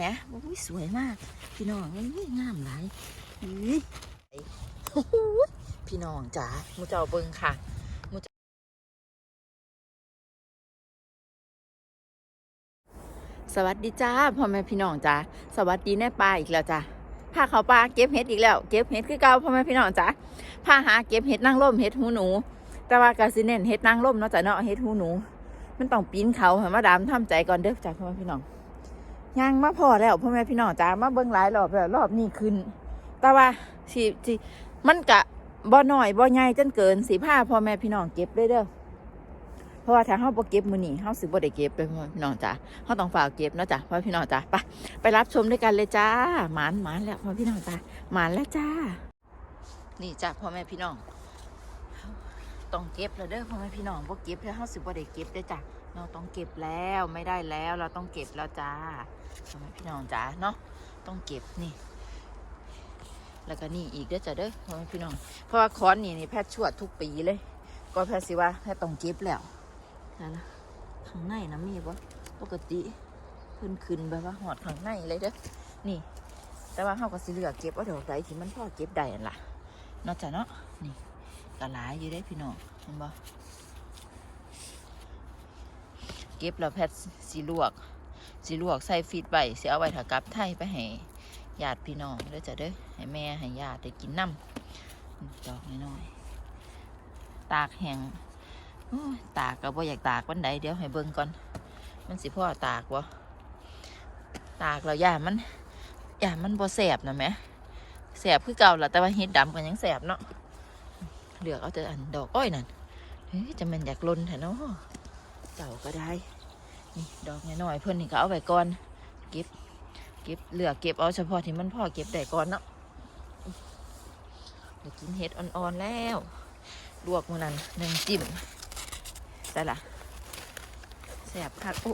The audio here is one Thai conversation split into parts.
ไหมอุ้ยสวยมาก พี่น้องอุ้ยงามหลายอุ้ยพี่น้องจ๋ามูเจ้าเบิงค่ะมูเจ้าสวัสดีจ้าพ่อแม่พี่น้องจ้าสวัสดีแน่ปลาอีกแล้วจ้าพาเขาปลาเก็บเห็ดอีกแล้ว เก็บเห็ดคือเก่าพ่อแม่พี่น้องจ้าพาหาเก็บเห็ดนางร่มเห็ดหูหนู แต่ว่ากาซิเน้นเห็ดนางร่มเนาะจ้ะเนาะเห็ดหูหนู มันต้องปีนเขาให้มาดามทำใจก่อนเด้อจ้าพ่อแม่พี่น้อง ย่างมาพอแล้วพ่อแม่พี่น้องจ้ามาเบิ่งหลายรอบแล้วรอบนี้ขึ้น แต่ว่าสิสิมันกะบ่หน่อยบ่ใหญ่จนเกินสิผ้าพ่อแม่พี่น้องเก็บเลยเด้อเพราะว่าถ้าเฮาบ่เก็บมื้อนี้เฮาสิบ่ได้เก็บเลยพ่อพี่น้องจ้าเฮาต้องฝากเก็บเนาะจ้ะพ่อพี่น้องจ้าไปไปรับชมด้วยกันเลยจ้าหมานหมานแล้วพ่อพี่น้องจ้าหมานแล้วจ้า นี่จ้าพ่อแม่พี่น้องต้องเก็บแล้วเด้อพ่อแม่พี่น้องบ่เก็บแล้วเฮาสิบ่ได้เก็บเด้อจ้ะ เราต้องเก็บแล้วไม่ได้แล้วเราต้องเก็บแล้วจ้าพ่อแม่พี่น้องจ้าเนาะต้องเก็บนี่ แล้วก็นี่อีกเด้อจ้ะเด้อพี่น้อง เพราะว่าค้อนนี่นี่แพทย์ชวดทุกปีเลย ก็แพทย์สิว่าแพทย์ต้องเก็บแล้วนั่นะข้างในนะมีบ่ปกติเพิ่นขึ้นแบบว่าหอดข้างในเลยเด้อนี่ แต่ว่าเฮาก็สิเลือเก็บเอาดอกใดที่มันพอเก็บได้นั่นล่ะนาะจ้ะเนาะนี่ก็หลายอยู่ได้พี่น้องเห็นบ่ เก็บแล้วแพทย์สิลวกสิลวกใส่ฟีดใบสิเอาไว้ถ้ากลับไทยไปให้ญาติพี่น้องเด้อจ้ะเด้อให้แม่ให้ญาติได้กินน้ำดอกน้อยๆตากแห้งตากก็บ่อยากตากวันใดเดี๋ยวให้เบิ่งก่อน มันสิพ่อตากวะตากแล้วยามันยามันบ่แสบนะแม่แสบคือเก่าแหละแต่ว่าเห็ดดำก็ยังแสบเนาะเหลือกเอาแต่อันดอกอ้อยนั่นเฮ้ยจะมันอยากลนแถเนาะ เจ้าก็ได้นี่ดอกน้อยๆเพิ่นนี่ก็เอาไว้ก่อน เก็บ เก็บเหลือเก็บเอาเฉพาะที่มันพ่อเก็บได้ก่อนเนาะเดี๋ยวกินเห็ดอ่อนๆแล้ว ลวกมันนั้นหนึ่งจิ้มแต่ละแสบคักโอ้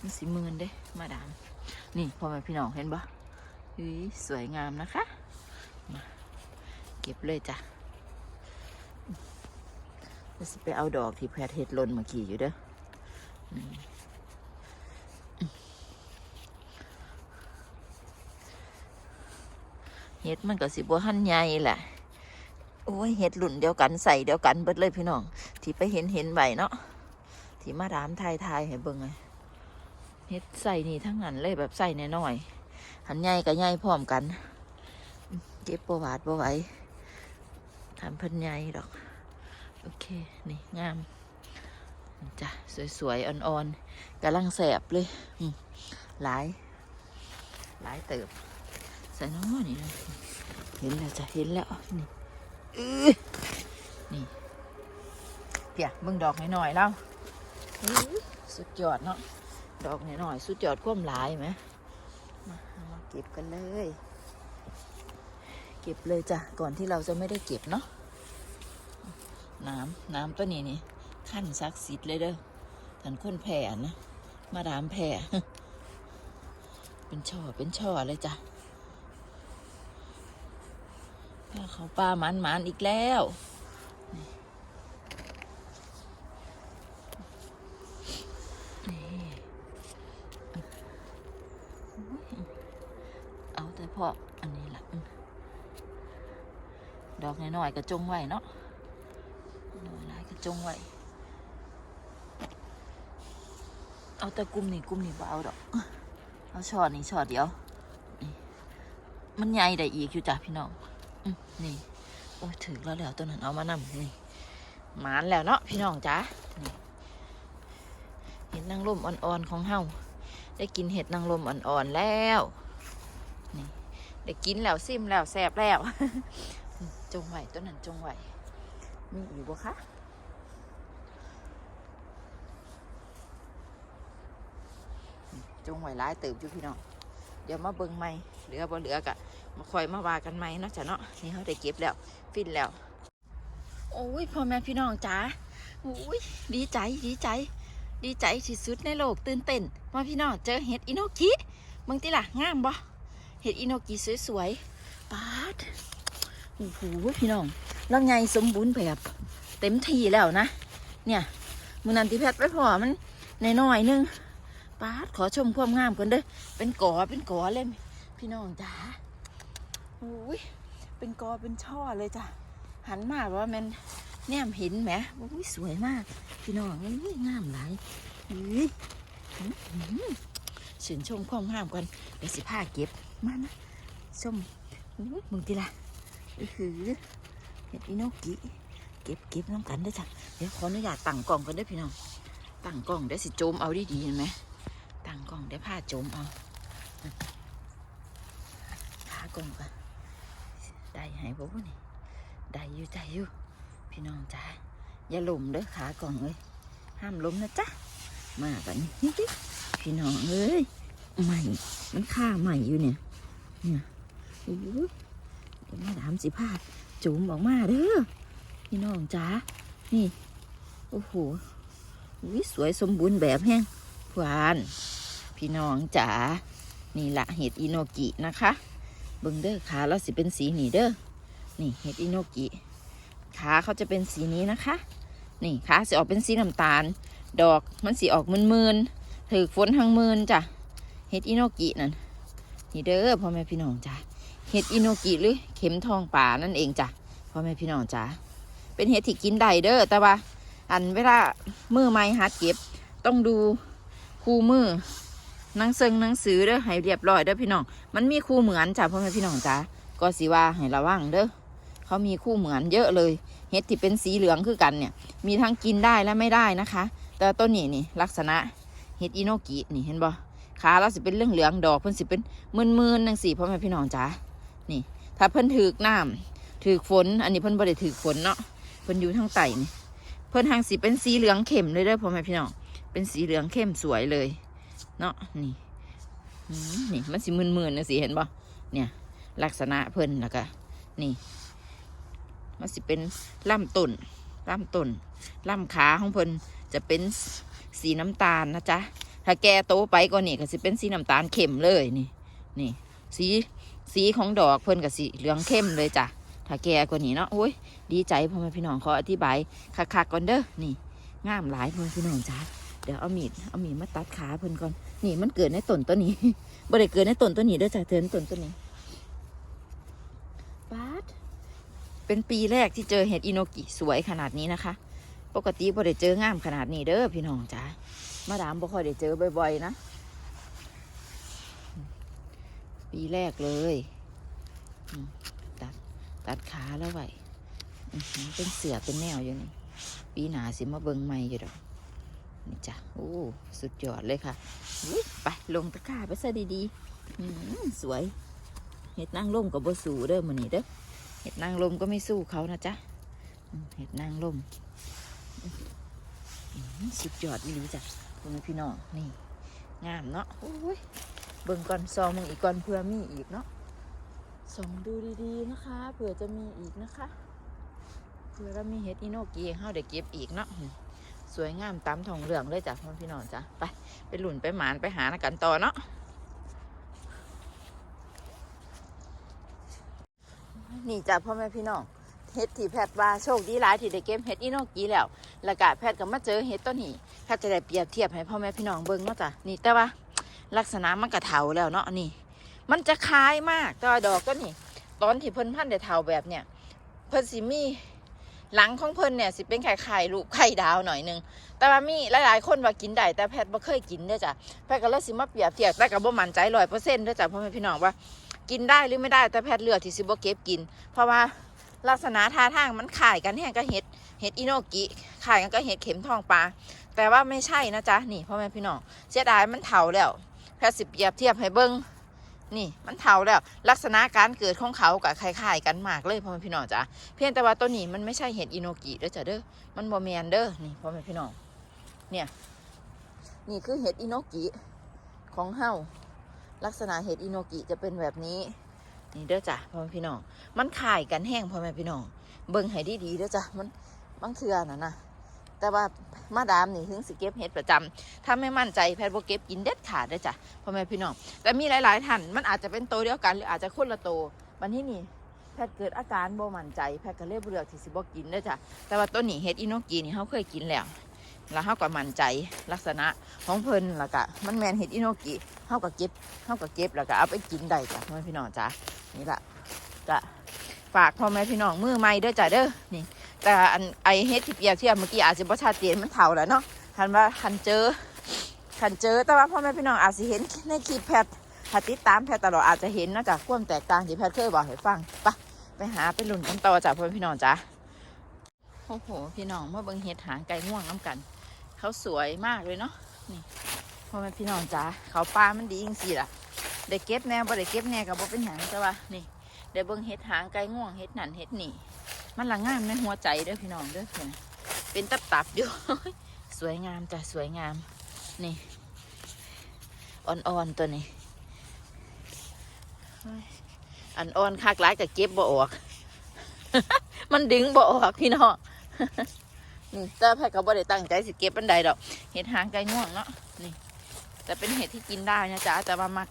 มันสีมือนเด้ มาดาม นี่พ่อแม่พี่น้องเห็นปะเฮ้ยสวยงามนะคะมาเก็บเลยจ้ะจะไปเอาดอกที่แพทเห็ดหล่นเมื่อกี้อยู่เด้อ เห็ดมันก็สิบัวหันใหญ่แหละ โอ้ยเห็ดหลุ่นเดียวกันใส่เดียวกันเบิดเลยพี่น้อง ที่ไปเห็นเห็นใบเนาะ ที่มาดามทายทายให้เบิ่งไงเห็ดใส่นี่ทั้งนั้นเลยแบบใส่น้อยหันใหญ่กับใหญ่พร้อมกัน เก็บประวัติประไว้ทำเพิ่นใหญ่ดอก โอเค นี่งาม จ้ะสวยๆอ่อนๆกำลังแสบเลยหลาย หลายเติบ ใส่น้องนี่นะเห็นแล้วจะเห็นแล้วนี่อื้อนี่เปียกเบิ่งดอกหน่อยๆแล้วสุดยอดเนาะดอกหน่อยๆสุดยอดควมหลายไหมมามาเก็บกันเลย เก็บเลยจ้ะก่อนที่เราจะไม่ได้เก็บเนาะน้ำน้ำตัวนี้นี่ ขั้นซักซิดเลยเด้อทันคนแผ่นะมาดามแผ่เป็นช่อเป็นช่อเลยจ้ะถ้าเขาปลามันมันอีกแล้วเอาแต่พออันนี้ละดอกน้อยๆก็จงไว้เนาะดอกหลายก็จงไว้ เอาแต่กลุ่มนี้กลุ่มนี้บ่เอาดอก เอาช็อตนี้ช็อตเดียว มันใหญ่ได้อีกอยู่จ้ะพี่น้องนี่ โอ้ยถึงแล้วแล้วตัวนั้นเอามานำนี่หมานแล้วเนาะพี่น้องจ้านี่เห็ดนางรมอ่อนๆของเฮาได้กินเห็ดนางรมอ่อนๆแล้วนี่ได้กินแล้วซิมแล้วแซ่บแล้ว จงไหวตัวนั้นจงไหวมีอยู่บ่คะ จงไหวร้ายเติบอยู่พี่น้องเดี๋ยวมาเบิ่งใหม่เหลือบ่เหลือกะมาคอยมาว่ากันไหมเนาะจ้ะเนาะนี่เขาได้เก็บแล้วฟินแล้ว โอ้ยพ่อแม่พี่น้องจ๋าโอ้ยดีใจดีใจ ดีใจที่สุดในโลกตื่นเต้นมาพี่น้องเจอเห็ดอินโนกิมึงติล่ะงามบ่เห็ดอินโนกิสวยๆปาดโอ้โหพี่น้องลำไยสมบูรณ์แบบ เต็มที่แล้วนะ เนี่ยมือนันที่แพทย์ไปพอมันในน้อยนึง ปาดขอชมความงามกันเด้อเป็นกอเป็นกอเลยพี่น้องจ๋าอุ้ยเป็นกอเป็นช่อเลยจ้ะหันมาว่ามันแนมเห็นไหมอุ้ยสวยมาก พี่น้องอุ้ยงามหลายอุ้ยอื้อหือชื่นชมความงามกันเดี๋ยวสิผ้าเก็บมานะชมมึงทีละอือเห็ดอิโนกิเก็บเก็บน้ำกันเด้จ้ะเดี๋ยวขออนุญาตตั้งกล่องกันเด้พี่น้องตั้งกล้องได้สิโจมเอาดีๆเห็นไหม ตั้งกล้องได้ผ้าโจมเอาผ้ากล้องกันได้หายบ่วะนี่ได้อยู่ได้อยู่พี่น้องจ้าอย่าล้มเด้อขากล้องเลยห้ามล้มนะจ๊ะมากันนี่พี่น้องเอ้ยใหม่มันค่าใหม่อยู่เนี่ยเนี่ยโอ้ยเดี๋ยวมาดามสิผ้าโจมออกมาเด้อพี่น้องจ้านี่โอ้โหวิสวยสมบูรณ์แบบแห้ง หวาน พี่น้องจ๋านี่ละเห็ดอิโนกินะคะเบิ่งเด้อขาแล้วสิเป็นสีนี่เด้อนี่เห็ดอิโนกิขาเขาจะเป็นสีนี้นะคะ นี่ขาสิออกเป็นสีน้ำตาล ดอกมันสีออกมืนๆถือฝนทางมืนจ้ะเห็ดอิโนกินั่นนี่เด้อพ่อแม่พี่น้องจ้ะเห็ดอิโนกิหรือเข็มทองป่านั่นเองจ้ะพ่อแม่พี่น้องจ้ะเป็นเห็ดที่กินได้เด้อแต่ว่าอันเวลามือไม้หัดเก็บต้องดู คู่มือหนังเซิงหนังสือเด้อให้เรียบร้อยเด้อพี่น้อง มันมีคู่เหมือนจ้ะพ่อแม่พี่น้องจ้าก็สิว่าให้ระวังเด้อเขามีคู่เหมือนเยอะเลย เห็ดที่เป็นสีเหลืองคือกันเนี่ย มีทั้งกินได้และไม่ได้นะคะ แต่ต้นนี้นี่ลักษณะเห็ดอิโนกินี่เห็นบ่ขาเราสิเป็นเรื่องเหลืองดอกเพิ่นสิเป็นมืนๆนังสีพ่อแม่พี่น้องจ้านี่ ถ้าเพิ่นถือกน้ำถือกฝน อันนี้เพิ่นบ่ได้ถือกฝนเนาะเพิ่นอยู่ทางใต้นี่เพิ่นทางสีเป็นสีเหลืองเข้มเลยเด้อพ่อแม่พี่น้อง เป็นสีเหลืองเข้มสวยเลย เนาะนี่นี่มันสีมึนๆนะสิเห็นบ่เนี่ย ลักษณะเพิ่นแล้วก็นี่ มันสิเป็นล่ำต้นล่ำต้นล่ำขาของเพิ่นจะเป็นสีน้ำตาลนะจ๊ะถ้าแกโตไปก็นี่ก็สิเป็นสีน้ำตาลเข้มเลยนี่ นี่ สีสีของดอกเพิ่นกับสีเหลืองเข้มเลยจ้ะถ้าแกกว่านี้เนาะโอ้ยดีใจพ่อแม่พี่น้องขออธิบายคักๆก่อนเด้อนี่งามหลายพ่อแม่พี่น้องจ้า เดี๋ยวเอามีดเอามีดมาตัดขาเพิ่นก่อนนี่มันเกิดในต้นตัวนี้บ่ได้เกิดในต้นตัวนี้เด้อจ้ะเทินต้นตัวนี้ปาดเป็นปีแรกที่เจอเห็ดอินโนกิสวยขนาดนี้นะคะ ปกติบ่ได้เจองามขนาดนี้เด้อพี่น้องจ้ามาดามบ่ค่อยได้เจอบ่อยๆนะปีแรกเลยตัดตัดขาแล้วไว้อื้อหือเป็นเสือเป็นแนวอยู่นี่ปีหนาสิมาเบิงใหม่อยู่ดอก นี่จ้ะโอ้สุดยอดเลยค่ะไปลงตะกร้าไปซะดีๆสวย เห็ดนางลมกับบสูเด้อมือนี้เด้อเห็ดนางลมก็ไม่สู้เขานะจ๊ะเห็ดนางลมสุดยอดอีหลีจ้ะพ่อแม่พี่น้องนี่ งามเนาะโอ้ยเบิ่งก่อนซองมึงอีกก่อนเพื่อมีอีกเนาะส่องดูดีๆนะคะเผื่อจะมีอีกนะคะเพื่อเรามีเห็ดอิโนกิให้เฮาได้เก็บอีกเนาะ สวยงามตามทองเหลืองเลยจ้ะพ่อพี่น้องจ้ะไปไปหลุนไปหมานไปหากันต่อเนาะนี่จ้ะพ่อแม่พี่น้องเห็ดที่แพทย์ว่าโชคดีหลายที่ได้เก็บเห็ดอิโนกิแล้วแล้วก็แพทย์ก็มาเจอเห็ดต้นนี้แพทย์จะได้เปรียบเทียบให้พ่อแม่พี่น้องเบิ่งเนาะจ้ะนี่แต่ว่าลักษณะมันกระเถาแล้วเนาะนี่ มันจะคล้ายมากแต่ดอกก็นี่ ตอนที่เพิ่นพันธุ์ได้เถาแบบเนี้ยเพิ่นสิมี หลังของเพิ่นเนี่ยสิเป็นไข่ไข่ลูกไข่ดาวหน่อยหนึงแต่ว่ามีหลายๆคนว่ากินได้แต่แพทย์บ่เคยกินเด้อจ้ะแพทย์ก็เลยสิมาเปรียบเทียบแต่ก็บ่มั่นใจร้อยเปอร์เซ็นต์เด้อจ้ะพ่อแม่พี่น้องว่ากินได้หรือไม่ได้แต่แพทย์เลือกที่สิบ่เก็บกิน เพราะว่าลักษณะท่าทางมันขายกันแห้งก็เห็ดเห็ดอิโนกิขายกันก็เห็ดเข็มทองปลาแต่ว่าไม่ใช่นะจ๊ะนี่พ่อแม่พี่น้องเสียดายมันเถาแล้วแพทย์สิเปรียบเทียบให้เบิ่ง นี่มันเถาแล้วลักษณะการเกิดของเขากับคล้ายๆกันมากเลยพ่อแม่พี่น้องจ้ะเพียงแต่ว่าตัวนี้มันไม่ใช่เห็ดอินโนกิเด้อจ้ะเด้อมันโมเมนเด้อนี่พ่อแม่พี่น้องเนี่ยนี่คือเห็ดอินโนกิของเฮาลักษณะเห็ดอินโนกิจะเป็นแบบนี้นี่เด้อจ้ะพ่อแม่พี่น้องมันขายกันแห้งพ่อแม่พี่น้องเบิ่งให้ดีๆเด้อจ้ะมันบางเทือน่ะนะ แต่ว่ามาดามนี่ถึงสิเก็บเห็ดประจำถ้าไม่มั่นใจแพทย์บ่เก็บกินเด็ดขาดเด้จ้ะพ่อแม่พี่น้อง แต่มีหลายๆท่านมันอาจจะเป็นโตวเดียวกัน หรืออาจจะคนละโตวันที่นี่แพทย์เกิดอาการบ่มั่นใจแพทย์ก็เลยบ่เลือกที่สิบ่กินเด้จ้ะแต่ว่าตัวนี้เห็ดอินโนกินี่เขาเคยกินแล้วแล้วเฮาก็มั่นใจลักษณะของเพิ่นแล้วก็มันแมนเห็ดอินโนกิเฮาก็เก็บเฮาก็เก็บแล้วก็เอาไปกินได้จ้ะพ่อแม่พี่น้องจ้ะนี่ล่ะก็ฝากพ่อแม่พี่น้องมือใหม่ด้จ้ะเด้อนี่ แต่อันไอเฮ็ดที่เปรียบเทียบเมื่อกี้อาจจะบ่ชัดเจนมันเท่าแล้วเนาะคันว่าคันเจอคันเจอแต่ว่าพ่อแม่พี่น้องอาจจะเห็นในคลิปแพทถ้าติดตามแพทตลอดอาจจะเห็นเนาะจากความแตกต่างที่แพทเคยบอกให้ฟังไปะไปหาไปหลุ่นกันต่อจ้ะพ่อแม่พี่น้องจ้ะโอ้โหพี่น้องเมื่อเบิ่งเฮ็ดหางไก่ง่วงน้ำกัน เขาสวยมากเลยเนาะนี่พ่อแม่พี่น้องจ้ะเขาปลามันดีจริงสิล่ะได้เก็บแน่บ่ได้เก็บแน่ก็บ่เป็นหยังแต่ว่านี่ได้เบิ่งเฮ็ดหางไก่ง่วงเฮ็ดนั่นเฮ็ดนี่ มันละงามในหัวใจเด้อพี่น้องเด้อเพิ่นน่ะเป็นตับตับอยู่ สวยงามจ้ะสวยงาม นี่ อ่อนๆตัวนี้อันอ่อนคักหลายกับเก็บบ่ออก มันดึงบ่ออกพี่น้องนี่แต่แพทย์ก็บ่ได้ตั้งใจสิเก็บปันใดดอก เห็ดหางไก่ง่วงเนาะนี่ แต่เป็นเห็ดที่กินได้นะจ๊ะแต่ว่ามัก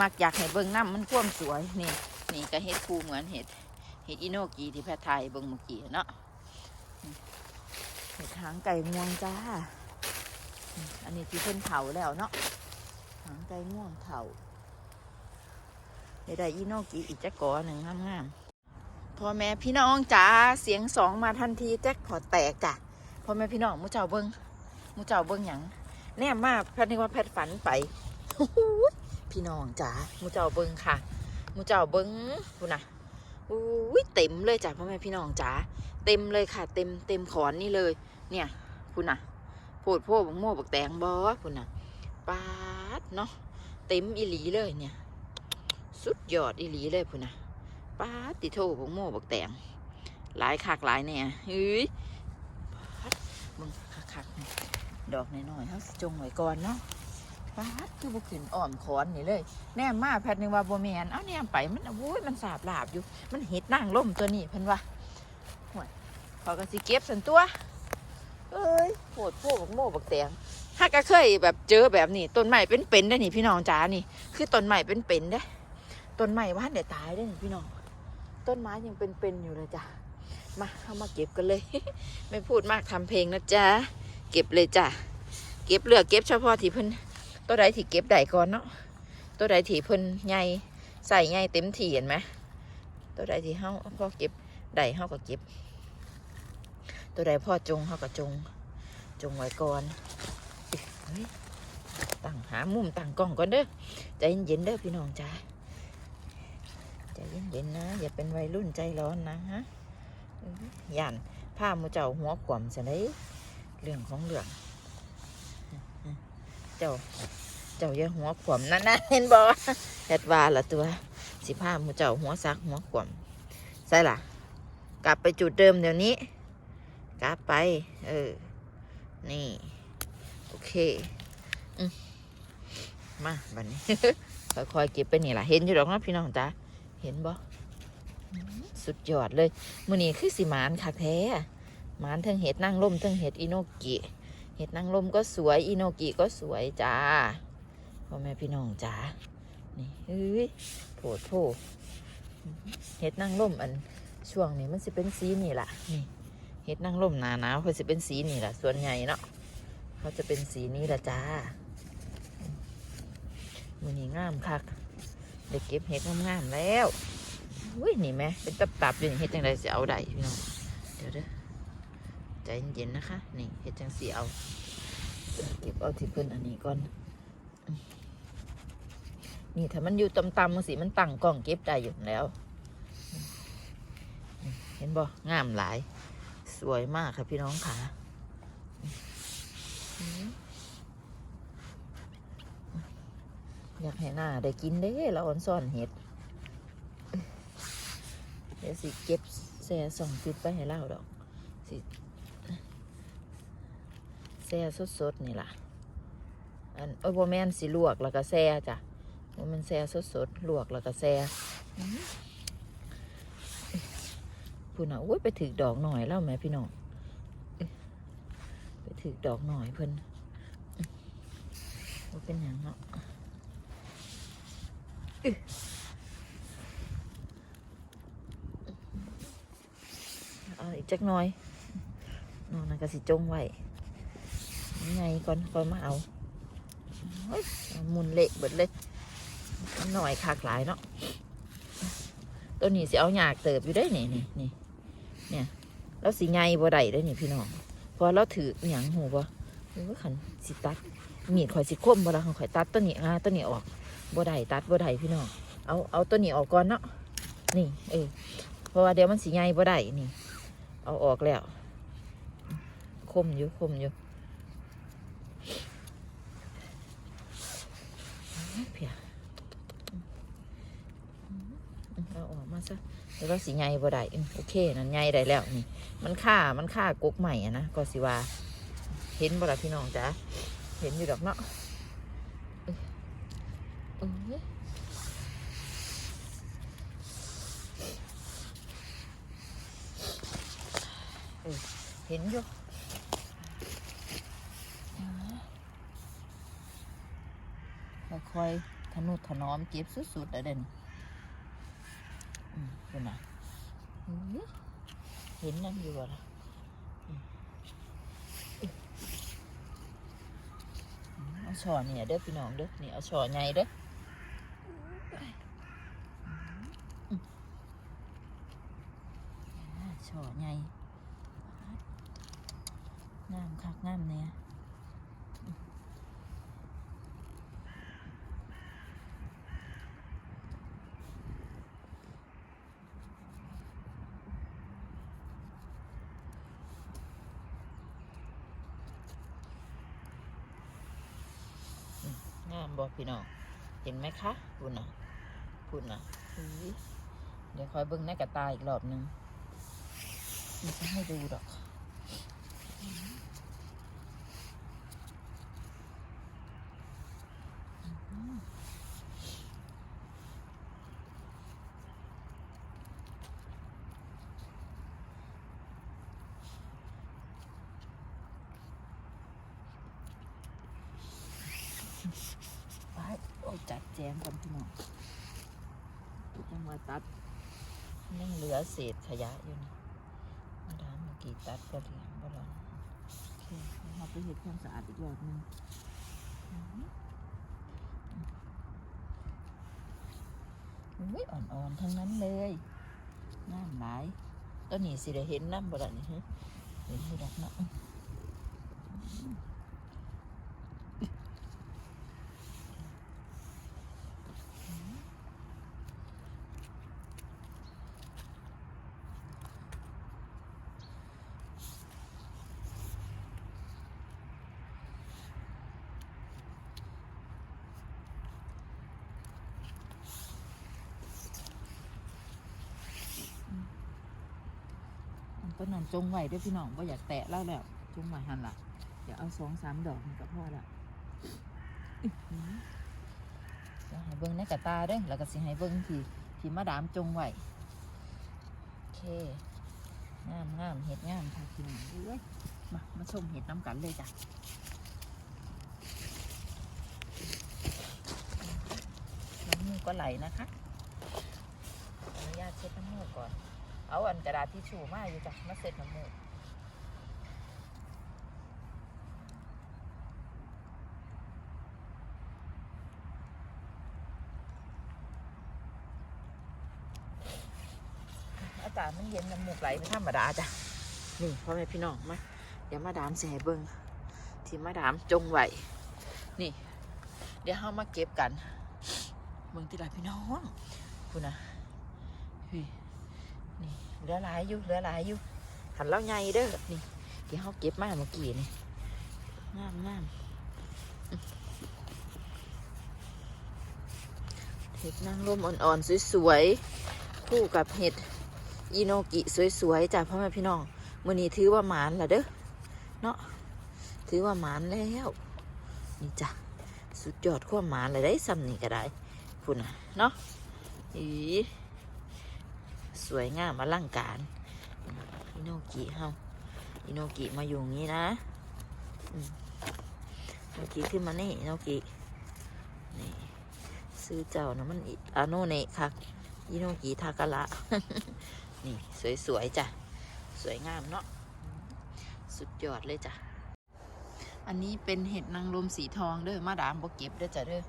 มักอยากให้เบิ่งน้ำมันความสวยนี่ นี่ก็เห็ดคูเหมือนเห็ด เห็ดอิโนกีที่แพทไทยเบิ่งเมื่อกี้เนาะเห็ดหางไก่ง่วงจ้า อันนี้ที่เพิ่นเผาแล้วเนาะหางไก่ง่วงเผาเดี๋ยวได้อิโนกีอีกจะกกอหนึ่งงามๆพ่อแม่พี่น้องจ้าเสียงสองมาทันทีแจ็คพอแตกจ้ะพ่อแม่พี่น้องมูเจ้าเบิ้งมูเจ้าเบิ้งหยังแน่มากแพทย์นึกว่าแพทย์ฝันไปพี่น้องจ้ามูเจ้าเบิ้งค่ะมูเจ้าเบิ้งคุณนะ อุ้ยเต็มเลยจ้ะพ่อแม่พี่น้องจ้าเต็มเลยค่ะ เต็มเต็มขอนนี่เลย เนี่ยคุณนะโพดโพบักโม่บักแตงบอคุณนะปาดเนาะเต็มอีหลีเลยเนี่ย สุดยอดอีหลีเลยคุณนะปาดติโทบักโม่บักแตงหลายคักหลายเนี่ยเฮ้ยปาดมึงคักๆนี่ดอกน้อยๆเขาจงไว้ก่อนเนาะ ปาดคือบุขึ้นอ่อมขอนนี่เลย แนมมาแพทย์นึงว่าบแมนเอ้าแนมไปมันโอ้ยมันสาบลาบอยู่ มันเห็ดนั่งล่มตัวนี้เพิ่นว่าห่วยเขาก็สิเก็บสันตัวเอ้ยโหดโพบักโม่บักแตงถ้าก็เคยแบบเจอแบบนี้ต้นไม้เป็นเป็นได้นี่พี่น้องจ๋านี่ คือต้นไม้เป็นเป็นได้ต้นไม้ว่านเดี๋ยวตายได้นี่พี่น้อง ต้นไม้ยังเป็นเป็นอยู่เลยจ้ะมาเข้ามาเก็บกันเลย ไม่พูดมากทำเพลงนะจ๊ะเก็บเลยจ้ะเก็บเลือกเก็บเฉพาะที่เพิ่น ตัวใดที่เก็บได้ก่อนเนาะตัวใดที่เพิ่นใหญ่ใส่ใหญ่เต็มที่เห็นไหมตัวใดที่เฮาพอเก็บได้เฮาก็เก็บ ตัวใดพ่อจงเฮาก็จง จงไว้ก่อนตั้งหามุมตั้งกล้องก่อนเด้อใจเย็นๆเด้อพี่น้องจ้าใจเย็นๆนะ อย่าเป็นวัยรุ่นใจร้อนนะฮะเอ้ยย่านผ้ามูเจ้าหัวขวมจะได้เรื่องของเรื่อง เจ้า เจ้าอย่าหัวขวมนั่นนะเห็นบ่แอดว่าละตัว สิผ้ามูเจ้าหัวซักหัวขวมใช่ล่ะ กลับไปจุดเดิมเดี๋ยวนี้ กลับไป เออ นี่ โอเคอืมมาบัดนี้ ค่อยๆเก็บไปนี่ล่ะ เห็นอยู่ดอกนะพี่น้องจ้าเห็นบ่อืมสุดยอดเลย มือนี้คือสิมานคักแท้มานทั้งเห็ดนั่งล่มทั้งเห็ดอิโนกิ เห็ดนางลมก็สวยอิโนกิก็สวยจ้าพ่อแม่พี่น้องจ้านี่เฮ้ยโผดโผเห็ดนางลมอันช่วงนี้มันสิเป็นสีนี่ล่ะนี่เห็ดนางลมหนาหนาวเขาจะเป็นสีนี่แหละส่วนใหญ่เนาะเขาจะเป็นสีนี้ละจ้ามือนี้งามคักเด็กเก็บเห็ดงามๆแล้วอุ้ยนี่แม่เป็นตับๆอยู่นี่เห็ดจังไดสิเอาได้พี่น้อง ใจเย็นๆนะคะ นี่เห็ดจังสีเอาเก็บเอาที่เพิ่นอันนี้ก่อน นี่ถ้ามันอยู่ต่ำๆมันสิมันตั้งกล้องเก็บได้อยู่แล้ว เห็นบ่งามหลาย สวยมากค่ะพี่น้องค่ะอยากให้หน้าได้กินเด้เราอ่อนซ่อนเห็ด เดี๋ยวสิเก็บแซ่สองฟิตไปให้เล่าดอกสิ แซ่สดๆนี่ล่ะ อันโอ้ยโบแมนสิลวกแล้วก็แซ่จ้ะโบแมันแซ่สดๆลวกแล้วก็แซ่พูดนะโอ้ยไปถือดอกหน่อยแล้วแม่พี่น้องไปถือดอกหน่อยเพิ่นอื้อว่าเป็นหยังเนาะอื้อเอาอีกจักหน่อยนอนนั่นก็สิจงไว้ ไงก่อนก่อนมาเอาหมุนเละเบิดเลยหน่อยคากหลายเนาะตัวนี้สิเอาหยากเติบอยู่ได้นี่นี่นี่เนี่ยแล้วสีไงบ่ได้ได้นี่พี่น้องเพอเราถือหย่างหูบ่หรือว่าขันสิตัดมีดข่อยสิคมบ่ละของข่อยตัดตัวนี้อ่าตัวนี้ออกบ่ได้ตัดบ่ได้พี่น้องเอาเอาตัวนี้ออกก่อนเนาะนี่เออเพราะว่าเดี๋ยวมันสีไงบ่ได้นี่ เอาออกแล้ว คมอยู่คมอยู่ เพียเอาออกมาซะเดี๋ยวเราสีไงบ่ได้โอเคนั่นไงได้แล้วนี่ มันค่ามันค่ากกใหม่อะนะก็สิว่า เห็นบ่ละพี่น้องจ๊ะเห็นอยู่ดอกเนาะเอ้ยเอ้ยเออเห็นอยู่ ค่อยๆ ทนุถนอมเก็บสุดๆแล้วเด่นอืมคุณนะเห็นนั่นอยู่บ่ล่ะเอาช่อเนี่ยเด้อพี่น้องเด้อนี่เอาช่อใหญ่เด้ออืมอ่าช่อใหญ่งามคักงามเนี่ย งามบอกพี่น้องเห็นไหมคะคุณน่ะคุณน่ะเดี๋ยวคอยเบิ้งหน้ากระตาอีกรอบหนึ่งมันจะให้ดูดอกไปโอ้ยจัดแจงก่อนพี่น้องจังหวะตัดยัง เหลือเศษขยะอยู่นะมาดามเมื่อกี้ตัดก็เหลืองบ่ลองโอเคเดี๋ยวเราไปเห็ดความสะอาดอีกรอบหนึงอื้อหืออุ้ยอ่อนๆทั้งนั้นเลยน้ำหลายต้นนี้สิได้เห็นน้ำบ่ล่ะนี่ฮะเห็นอยู่ดอกเนาะ ต้นนั้นจงไว้เด้วยพี่น้องว่าอยากแตะเล่าแล้วจงไหวหันละเดี๋ยวเอาสองสามดอกมันก็พอละอื้อหือเดี๋ยวให้เบิ้งในกระตาเด้อแล้วก็สิให้เบิ้งที่ที่มาดามจงไว้โอเคงามงามเห็ดงามค่ะพี่น้องเอ้ยมามาชมเห็ดน้ำกันเลยจ้ะน้ำมูกก็ไหลนะคะออนุญาตเช็ดน้ำมูกก่อน เอาอันกระดาษทิชชู่มาอยู่จ้ะมาเสร็จน้ำมูกอากาศมันเย็นน้ำมูกไหลเป็นธรรมดาจ้ะนี่พ่อแม่พี่น้องมาเดี๋ยวมาดามแสเบิงที่มาดามจงไหวนี่ เดี๋ยวเรามาเก็บกันเมืองที่ไรพี่น้องคุณนะพี่ นี่เหลือหลายอยู่เหลือหลายอยู่หันเล่าใหญ่เด้อนี่ที่เขาเก็บมาเมื่อกี้นี่งามงามเห็ดนางรมอ่อนๆสวยๆคู่กับเห็ดอีโนกิสวยๆจ้ะพ่อแม่พี่น้องมื่อนี้ถือว่าหมานละเด้อเนาะถือว่าหมานแล้วนี่จ้ะสุดยอดความหมานเลยได้ซ้ำนี่ก็ได้พุ่นนะเนาะอี สวยงามอลังการอิโนกิเฮาอิโนกิมาอยู่งี้นะอิโนกิขึ้นมานี่อิโนกินี่ซื้อเจ้านะมันอาโนเนะค่ะอิโนกิทากะละนี่สวยๆจ้ะสวยงามเนาะสุดยอดเลยจ้ะอันนี้เป็นเห็ดนางรมสีทองเด้อมาดามบ่เก็บเด้อจ้ะเด้อ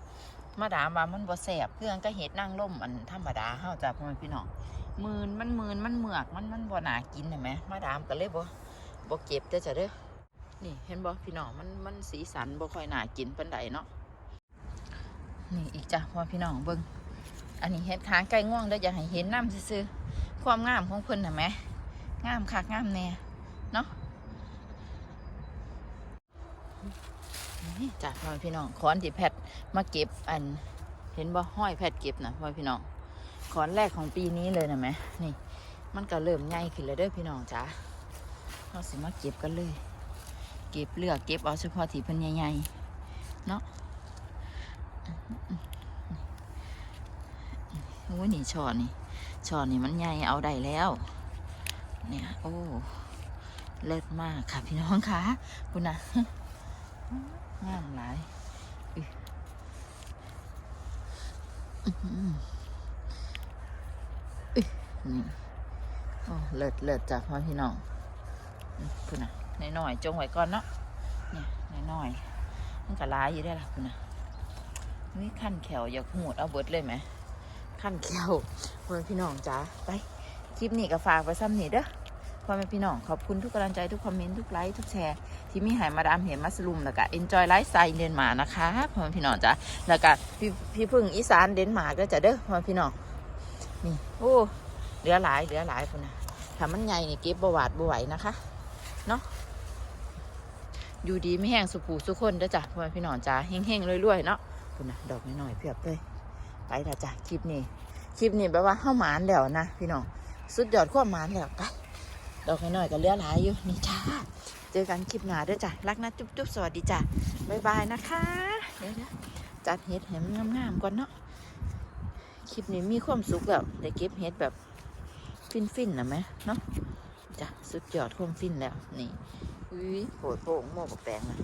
มาดามว่ามันบ่แสบเครื่องก็เห็ดนางรมอันธรรมดาเฮาจ้ะพ่อแม่พี่น้อง มืนมันมืนมันเหมือกมันมันบ่น่ากินเห็นไหมมาดามก็เลยบ่บ่เก็บเด้อจ้ะเด้อนี่เห็นบ่พี่น้องมันมันสีสันบ่ค่อยน่ากินปานใดเนาะนี่อีกจ้ะพ่อพี่น้องเบิ่งอันนี้เห็ดขางไก่ง่วงเด้ออย่าให้เห็นน้ำซื่อความงามของเพิ่นน่ะแหมงามคักงามแน่เนาะจ้ะพ่อพี่น้องขอนที่แพทมาเก็บอัน เห็นบ่ห้อยแพทเก็บนะพ่อพี่น้อง ขอนแรกของปีนี้เลยนะแหมนี่ มันก็เริ่มใหญ่ขึ้นแล้วเด้อพี่น้องจ้าเราสิมาเก็บกันเลย เก็บเลือกเก็บเอาเฉพาะที่เพิ่นใหญ่ๆเนาะโอ้ยนี่ช่อนี่ช่อนี่มันใหญ่เอาได้แล้ว เนี่ย โอ้เลิศมากค่ะพี่น้องคะคุณนะงามหลายอือ นี่โอ้เลิศเลิศจากพ่อพี่น้องพุ่นน่ะน้อยๆจงไว้ก่อนเนาะเนี่ยน้อยๆมันก็หลายอยู่ได้ล่ะพุ่นน่ะนี่ขั้นแขวอยากหูดเอาเบิดเลยไหมขั้นแขวพ่อพี่น้องจ้าไปคลิปนี้ก็ฝากไว้ซ้ำนี่เด้อพ่อแม่พี่น้องขอบคุณทุกกำลังใจทุกคอมเมนต์ทุกไลค์ทุกแชร์ ที่มีหายมาดามเห็นมัสลุมแล้วก็ enjoy life style เดนมาร์กนะคะพ่อแม่พี่น้องจ้ะแล้วก็พี่พี่พึ่งอีสานเดนมาร์กก็จะเด้อพ่อแม่พี่น้องนี่โอ้ ลือหลายเหลือหลายพุ่นนะถ้ามันใหญ่นี่เก็บประวัติบ่ไหวนะคะ เนาะอยู่ดีไม่แห้งสุผูสุคนเด้อจ้ะพ่อพี่น้องจ้ะเฮงๆรวยๆเนาะพุ่นะดอกน้อยๆเพียบเลย ไปละจ้ะคลิปนี้ คลิปนี้แปลว่าเข้าหมานแล้วนะพี่น้อง สุดยอดความหมานแล้วไป ดอกน้อยๆก็เหลือหลายอยู่นี่จ้า เจอกันคลิปหน้าด้วยจ้ะ รักนะจุ๊บจุ๊บสวัสดีจ้ะบ๊ายบายนะคะเดี๋ยวนะจัดเห็ดแหมงามๆก่อนเนาะ คลิปนี้มีความสุขแบบได้เก็บเห็ดแบบ ฟินๆนะไหมเนาะจ้ะสุดยอดความฟินแล้ว นี่อุ้ยโผล่โป่งโม่บักแตงนะ